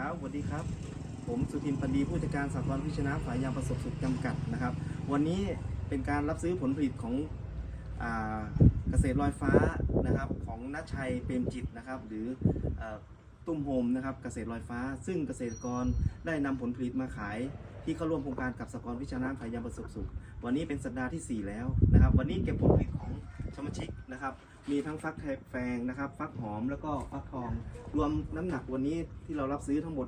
ครับสวัสดีครับ ผมสุทินพันดีผู้จัดการสากลพิชนะฝ่ายยางประสบสุขจำกัดนะครับ วันนี้เป็นการรับซื้อผลผลิตของอเกษตรลอยฟ้านะครับของนัชชัยเปรมจิตนะครับ หรืออตุ้มโฮมนะครับเกษตรลอยฟ้า ซึ่งเกษตรกรได้นำผลผลิตมาขาย ที่เข้าร่วมโครงการกับสกลพิชนะฝ่ายยางประสบสุข วันนี้เป็นสัปดาห์ที่ 4 แล้วนะครับ วันนี้เก็บผลผลิตของสมาชิกนะครับ มีทั้งฟักแฟงนะครับ ฟักหอมแล้วก็ฟักทอง รวมน้ำหนักวันนี้ที่เรารับซื้อทั้งหมด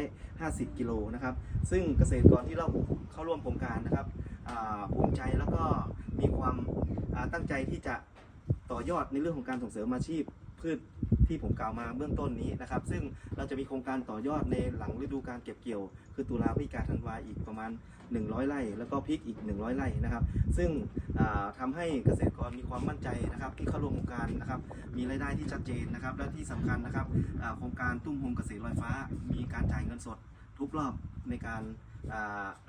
19,750 กิโลนะครับ ซึ่งเกษตรกรที่เราเข้าร่วมโครงการนะครับอ่าภูมิใจแล้วก็มีความอ่าตั้งใจที่จะต่อยอดในเรื่องของการส่งเสริมอาชีพพืช ที่ผมกล่าวมาเบื้องต้นนี้นะครับ ซึ่งเราจะมีโครงการต่อยอดในหลังฤดูการเก็บเกี่ยว คือตุลาพฤศจิกาธันวาอีกประมาณ 100 ไร่ แล้วก็พริกอีก 100 ไร่นะครับ ซึ่งทำาให้เกษตรกรมีความมั่นใจนะครับ ที่เข้าร่วมโครงการนะครับ มีรายได้ที่ชัดเจนนะครับ และที่สำคัญนะครับโครงการตุ้มโฮมเกษตรลอยฟ้า มีการจ่ายเงินสดทุกรอบในการ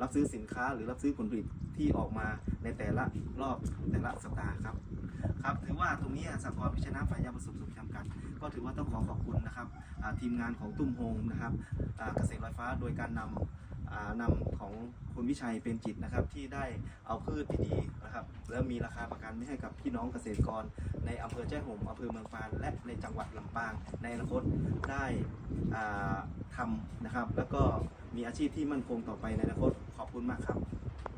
รับซื้อสินค้าหรือรับซื้อผลผลิตที่ออกมาในแต่ละรอบแต่ละสัปดาห์ครับครับถือว่าตรงนี้สากลพิชนะฝ่ายยาประสบสุขจำกัด ก็ถือว่าต้องขอขอบคุณนะครับทีมงานของตุ้มโฮมนะครับเกษตรลอยฟ้าโดยการนำนำของคุณวิชัยเป็นจิตนะครับ ที่ได้เอาพืชดีๆนะครับ แล้วมีราคาประกันให้กับพี่น้องเกษตรกร ในอำเภอแจ้ห่มอำเภอเมืองปาน และในจังหวัดลำปาง ในอนาคตได้ทำนะครับ แล้วก็มีอาชีพที่มั่นคงต่อไปในอนาคตขอบคุณมากครับ